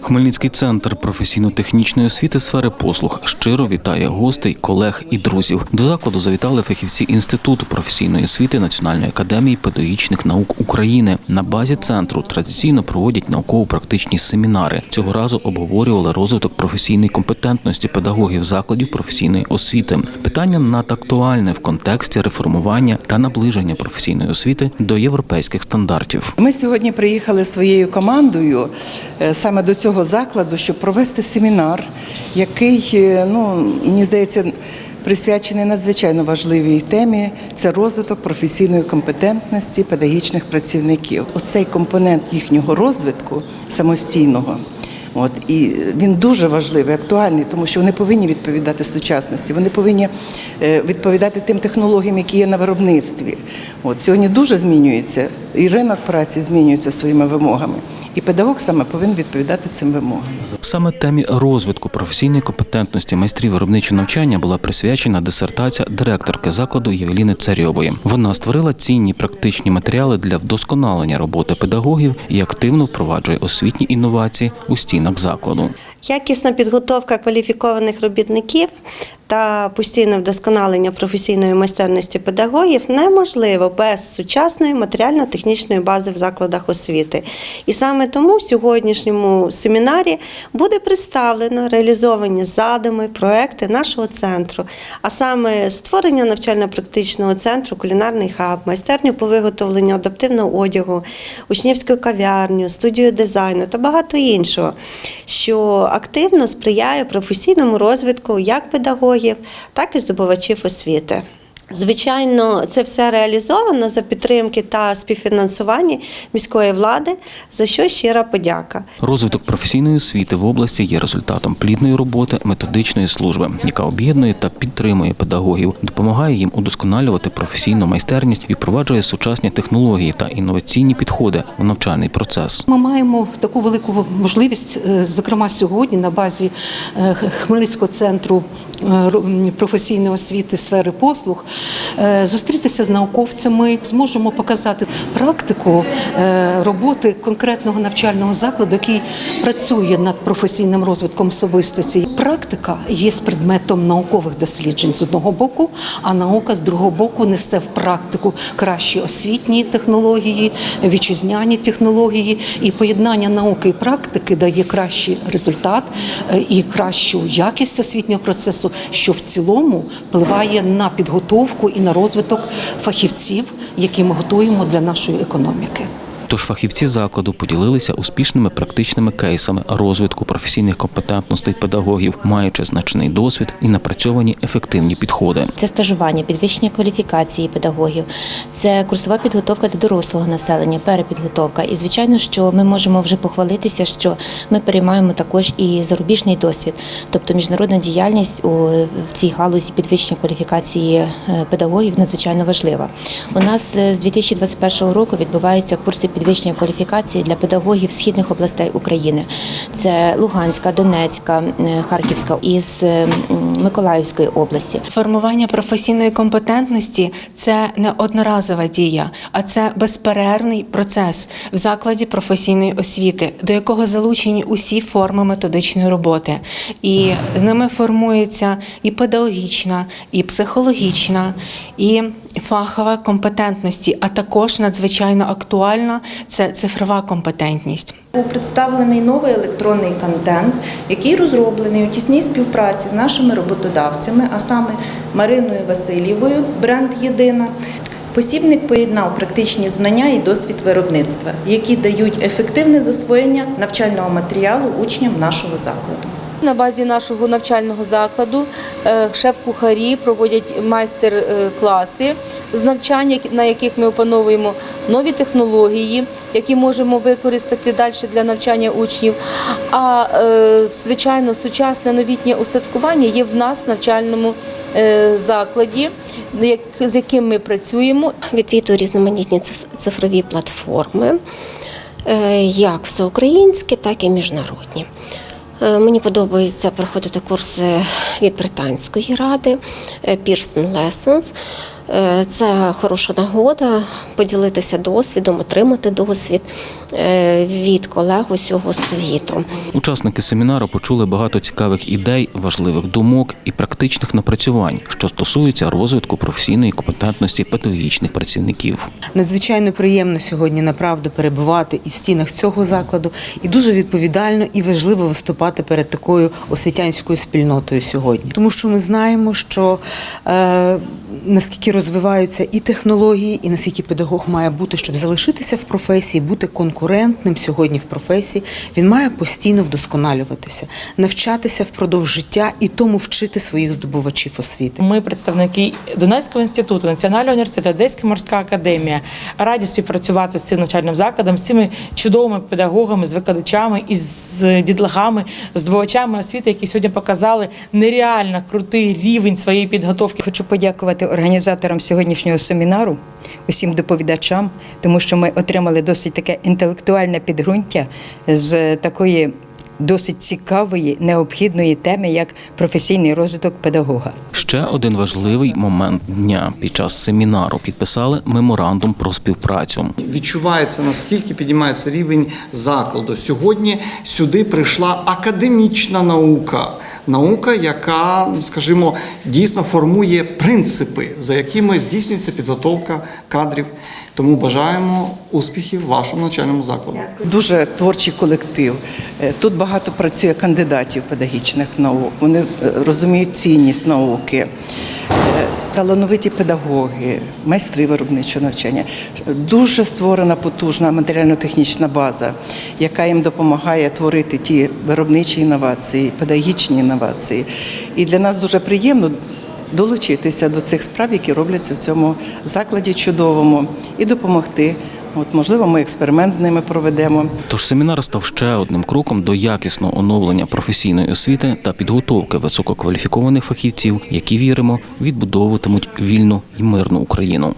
Хмельницький центр професійно-технічної освіти сфери послуг щиро вітає гостей, колег і друзів. До закладу завітали фахівці інституту професійної освіти Національної академії педагогічних наук України. На базі центру традиційно проводять науково-практичні семінари. Цього разу обговорювали розвиток професійної компетентності педагогів закладів професійної освіти. Питання надактуальне в контексті реформування та наближення професійної освіти до європейських стандартів. Ми сьогодні приїхали своєю командою е, саме до цього закладу, щоб провести семінар, який, е, ну мені здається, присвячений надзвичайно важливій темі це розвиток професійної компетентності педагогічних працівників. Оцей компонент їхнього розвитку самостійного. От і він дуже важливий, актуальний, тому що вони повинні відповідати сучасності, вони повинні е, відповідати тим технологіям, які є на виробництві. От сьогодні дуже змінюється, і ринок праці змінюється своїми вимогами. І педагог саме повинен відповідати цим вимогам. Саме темі розвитку професійної компетентності майстрів виробничого навчання була присвячена дисертація директорки закладу Євеліни Царьової. Вона створила цінні практичні матеріали для вдосконалення роботи педагогів і активно впроваджує освітні інновації у стінах закладу. Якісна підготовка кваліфікованих робітників та постійне вдосконалення професійної майстерності педагогів неможливо без сучасної матеріально-технічної бази в закладах освіти. І саме тому в сьогоднішньому семінарі буде представлено реалізовані задуми, проекти нашого центру, а саме створення навчально-практичного центру, кулінарний хаб, майстерню по виготовленню адаптивного одягу, учнівську кав'ярню, студію дизайну та багато іншого, що активно сприяє професійному розвитку як педагогів, так і здобувачів освіти. Звичайно, це все реалізовано за підтримки та співфінансування міської влади, за що щира подяка. Розвиток професійної освіти в області є результатом плідної роботи методичної служби, яка об'єднує та підтримує педагогів, допомагає їм удосконалювати професійну майстерність і впроваджує сучасні технології та інноваційні підходи у навчальний процес. Ми маємо таку велику можливість, е, зокрема сьогодні, на базі е, Хмельницького центру е, професійної освіти сфери послуг, зустрітися з науковцями, зможемо показати практику е, роботи конкретного навчального закладу, який працює над професійним розвитком особистості. Практика є предметом наукових досліджень з одного боку, а наука з другого боку несе в практику кращі освітні технології, вітчизняні технології, і поєднання науки і практики дає кращий результат е, і кращу якість освітнього процесу, що в цілому впливає на підготовку і на розвиток фахівців, які ми готуємо для нашої економіки. Тож фахівці закладу поділилися успішними практичними кейсами розвитку професійних компетентностей педагогів, маючи значний досвід і напрацьовані ефективні підходи. Це стажування, підвищення кваліфікації педагогів, це курсова підготовка для дорослого населення, перепідготовка. І звичайно, що ми можемо вже похвалитися, що ми переймаємо також і зарубіжний досвід, тобто міжнародна діяльність у цій галузі підвищення кваліфікації е, педагогів надзвичайно важлива. У нас е, з 2021 року відбуваються курси підвищення кваліфікації для педагогів східних областей України. Це Луганська, Донецька, е, Харківська і з е, м, Миколаївської області. Формування професійної компетентності це не одноразова дія, а це безперервний процес в закладі професійної освіти, до якого залучені усі форми методичної роботи. І ними формується і педагогічна, і психологічна, і фахова компетентності, а також надзвичайно актуальна це цифрова компетентність. Був представлений новий електронний контент, який розроблений у тісній співпраці з нашими роботодавцями, а саме Мариною Васильєвою, бренд Єдина. Посібник поєднав практичні знання і досвід виробництва, які дають ефективне засвоєння навчального матеріалу учням нашого закладу. На базі нашого навчального закладу е, шеф-кухарі проводять майстер-класи з навчання, на яких ми опановуємо нові технології, які можемо використати далі для навчання учнів. А е, звичайно, сучасне новітнє устаткування є в нас в навчальному е, закладі, з яким ми працюємо. Відвідую різноманітні цифрові платформи, як всеукраїнські, так і міжнародні. Е, Мені подобається проходити курси від Британської ради е, Pearson Lessons. Е, Це хороша нагода поділитися досвідом, отримати досвід е, від колег усього світу. Учасники семінару почули багато цікавих ідей, важливих думок і практичних напрацювань, що стосуються розвитку професійної компетентності педагогічних працівників. Надзвичайно приємно сьогодні направду перебувати і в стінах цього закладу, і дуже відповідально і важливо виступати перед такою освітянською спільнотою сьогодні, тому що ми знаємо, що е, наскільки розвиваються і технології, і наскільки педагог має бути, щоб залишитися в професії, бути конкурентним сьогодні в професії, він має постійно вдосконалюватися, навчатися впродовж життя і тому вчити своїх здобувачів освіти. Ми представники Донецького інституту, Національного університету, Одеська морська академія, раді співпрацювати з цим навчальним закладом, з цими чудовими педагогами, з викладачами і з дітлахами, з здобувачами освіти, які сьогодні показали нереально крутий рівень своєї підготовки. Хочу подякувати організаторам сьогоднішнього семінару, усім доповідачам, тому що ми отримали досить таке інтелектуальне підґрунтя з такої досить цікавої, необхідної теми, як професійний розвиток педагога. Ще один важливий момент дня під час семінару підписали меморандум про співпрацю. відчувається наскільки піднімається рівень закладу. Сьогодні сюди прийшла академічна наука. Наука, яка, скажімо, дійсно формує принципи, за якими здійснюється підготовка кадрів. Тому бажаємо успіхів вашому навчальному закладу. Дуже творчий колектив. Е, Тут багато працює кандидатів педагогічних наук. Вони е, розуміють цінність науки. Талановиті педагоги, майстри виробничого навчання. Дуже створена потужна матеріально-технічна база, яка їм допомагає творити ті виробничі інновації, педагогічні інновації. І для нас дуже приємно долучитися до цих справ, які робляться в цьому закладі чудовому, і допомогти. От, можливо, ми експеримент з ними проведемо. Тож семінар став ще одним кроком до якісного оновлення професійної освіти та підготовки висококваліфікованих фахівців, які віримо відбудовуватимуть вільну і мирну Україну.